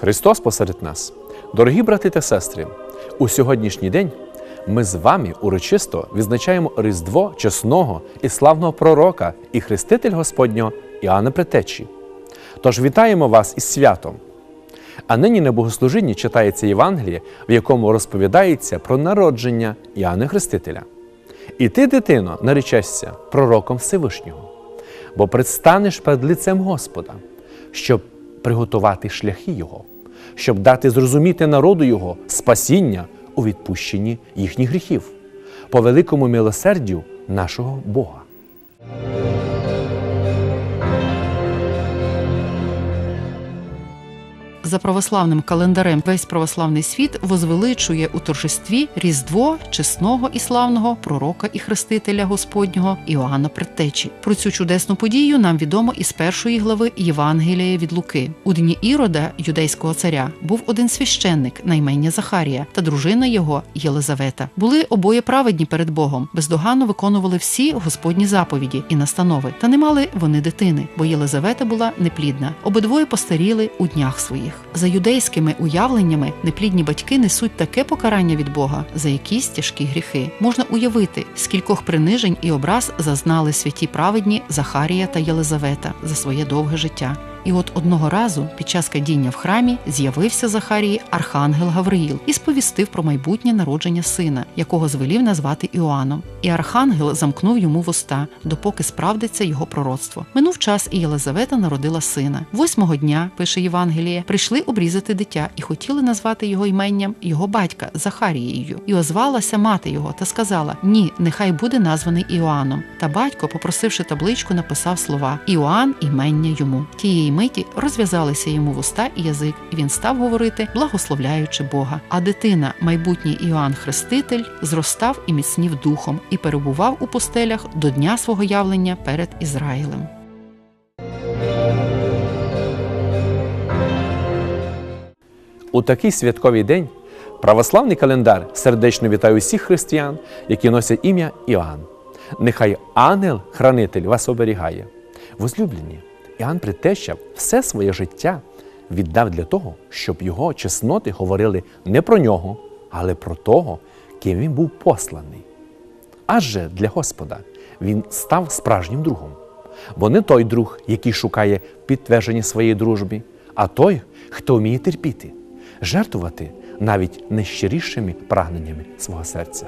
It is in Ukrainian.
Христос посеред нас. Дорогі брати та сестри, у сьогоднішній день ми з вами урочисто відзначаємо Різдво чесного і славного пророка і хреститель Господнього Іоанна Претечі. Тож вітаємо вас із святом. А нині на богослужінні читається Євангеліє, в якому розповідається про народження Іоанна Хрестителя. І ти, дитино, наречешся пророком Всевишнього, бо предстанеш перед лицем Господа, щоб приготувати шляхи Його, щоб дати зрозуміти народу Його спасіння у відпущенні їхніх гріхів, по великому милосердю нашого Бога. За православним календарем весь православний світ возвеличує у торжестві Різдво чесного і славного пророка і хрестителя Господнього Іоанна Предтечі. Про цю чудесну подію нам відомо із першої глави Євангелія від Луки. У дні Ірода, юдейського царя, був один священник на ім'я Захарія та дружина його Єлизавета. Були обоє праведні перед Богом, бездоганно виконували всі Господні заповіді і настанови. Та не мали вони дитини, бо Єлизавета була неплідна. Обидвоє постаріли у днях своїх. За юдейськими уявленнями неплідні батьки несуть таке покарання від Бога за якісь тяжкі гріхи. Можна уявити, скількох принижень і образ зазнали святі праведні Захарія та Єлизавета за своє довге життя. І от одного разу, під час кадіння в храмі, з'явився Захарії архангел Гавриїл і сповістив про майбутнє народження сина, якого звелів назвати Іоанном. І архангел замкнув йому вуста, допоки справдиться його пророцтво. Минув час, і Єлизавета народила сина. Восьмого дня, пише Євангеліє, прийшли обрізати дитя і хотіли назвати його іменням його батька Захарією. І озвалася мати його та сказала: Ні, нехай буде названий Іоанном. Та батько, попросивши табличку, написав слова Іоанн імення йому. Тієї миті розв'язалися йому вуста і язик, і він став говорити, благословляючи Бога. А дитина, майбутній Іоанн Хреститель, зростав і міцнів духом і перебував у постелях до дня свого явлення перед Ізраїлем. У такий святковий день православний календар сердечно вітає усіх християн, які носять ім'я Іоанн. Нехай ангел-хранитель вас оберігає. Возлюблені, Іоанн Предтеча все своє життя віддав для того, щоб його чесноти говорили не про нього, але про того, ким він був посланий. Адже для Господа він став справжнім другом. Бо не той друг, який шукає підтвердження своєї дружби, а той, хто вміє терпіти, жертвувати навіть найщирішими прагненнями свого серця.